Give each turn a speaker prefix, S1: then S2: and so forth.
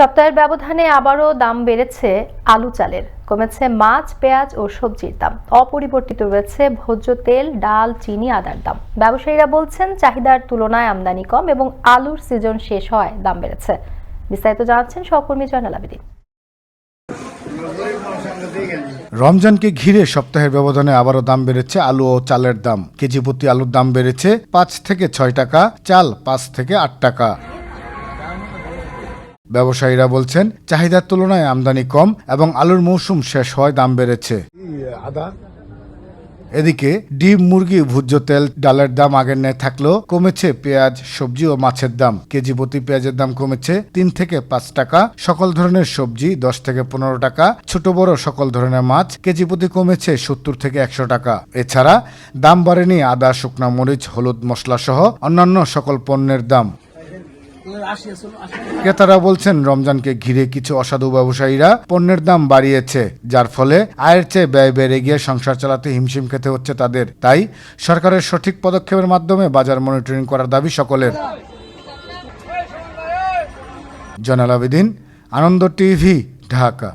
S1: সপ্তাহের ব্যবধানে আবারও দাম বেড়েছে আলু চালের। কমেছে মাছ, পেঁয়াজ ও সবজির দাম। অপরিবর্তিত রয়েছে ভোজ্য তেল, ডাল, চিনি, আদার দাম। ব্যবসায়ীরা বলছেন, চাহিদার তুলনায় আমদানি কম এবং আলুর সিজন শেষ হয় দাম বেড়েছে। বিস্তারিত জানাচ্ছেন সহকর্মী জয়নাল আবেদিন
S2: রমজানকে ঘিরে সপ্তাহের ব্যবধানে আবারও দাম বেড়েছে আলু ও চালের দাম। কেজি প্রতি আলুর দাম বেড়েছে পাঁচ থেকে ছয় টাকা, চাল পাঁচ থেকে আট টাকা। ব্যবসায়ীরা বলছেন, চাহিদার তুলনায় আমদানি কম এবং আলুর মৌসুম শেষ হয় দাম বেড়েছে। এদিকে ডিম, মুরগি, ভোজ্য তেল, ডালের দাম আগের ন্যায় থাকলেও কমেছে পেঁয়াজ, সবজি ও মাছের দাম। কেজি প্রতি পেঁয়াজের দাম কমেছে তিন থেকে পাঁচ টাকা। সকল ধরনের সবজি দশ থেকে পনেরো টাকা। ছোট, বড় সকল ধরনের মাছ কেজি প্রতি কমেছে সত্তর থেকে একশো টাকা। এছাড়া দাম বাড়েনি আদা, শুকনা মরিচ, হলুদ মশলা সহ অন্যান্য সকল পণ্যের দাম। ক্রেতারা বলছেন, রমজানকে ঘিরে কিছু অসাধু ব্যবসায়ীরা পণ্যের দাম বাড়িয়েছে, যার ফলে আয়ের চেয়ে ব্যয় বেড়ে গিয়ে সংসার চালাতে হিমশিম খেতে হচ্ছে তাদের। তাই সরকারের সঠিক পদক্ষেপের মাধ্যমে বাজার মনিটরিং করার দাবি সকলের। জনাল আবেদিন, আনন্দ টিভি, ঢাকা।